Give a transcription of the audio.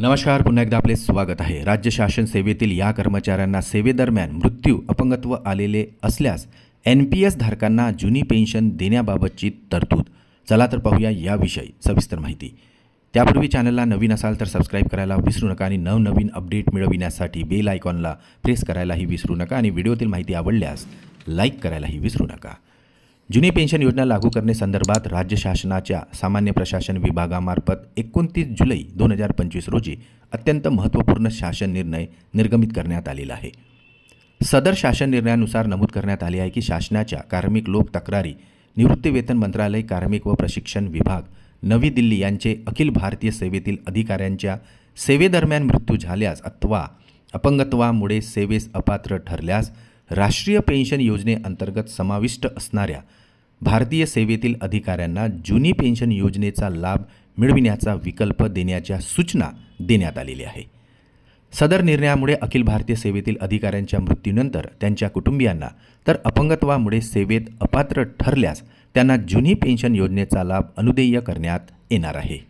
नमस्कार पुन्हा एकदा आपले स्वागत आहे. राज्य शासन सेवेतील या कर्मचाऱ्यांना सेवेदरम्यान मृत्यू अपंगत्व आलेले असल्यास एन पी एस धारकांना जुनी पेन्शन देण्याबाबतची तरतूद. चला तर पाहूया याविषयी सविस्तर माहिती. त्यापूर्वी चॅनलला नवीन असाल तर सबस्क्राईब करायला विसरू नका आणि नवनवीन अपडेट मिळविण्यासाठी बेल आयकॉनला प्रेस करायलाही विसरू नका आणि व्हिडिओतील माहिती आवडल्यास लाईक करायलाही विसरू नका. जुनी पेन्शन योजना लागू करण्यासंदर्भात राज्य शासनाच्या सामान्य प्रशासन विभागामार्फत एकोणतीस जुलै दोन हजार पंचवीस रोजी अत्यंत महत्त्वपूर्ण शासन निर्णय निर्गमित करण्यात आलेला आहे. सदर शासन निर्णयानुसार नमूद करण्यात आले आहे की शासनाच्या कार्मिक लोक तक्रारी निवृत्तीवेतन मंत्रालय कार्मिक व प्रशिक्षण विभाग नवी दिल्ली यांचे अखिल भारतीय सेवेतील अधिकाऱ्यांच्या सेवेदरम्यान मृत्यू झाल्यास अथवा अपंगत्वामुळे सेवेस अपात्र ठरल्यास राष्ट्रीय पेन्शन योजनेअंतर्गत समाविष्ट असणाऱ्या भारतीय सेवेतील अधिकाऱ्यांना जुनी पेन्शन योजनेचा लाभ मिळविण्याचा विकल्प देण्याच्या सूचना देण्यात आलेल्या आहे सदर निर्णयामुळे अखिल भारतीय सेवेतील अधिकाऱ्यांच्या मृत्यूनंतर त्यांच्या कुटुंबियांना तर अपंगत्वामुळे सेवेत अपात्र ठरल्यास त्यांना जुनी पेन्शन योजनेचा लाभ अनुदेय करण्यात येणार आहे.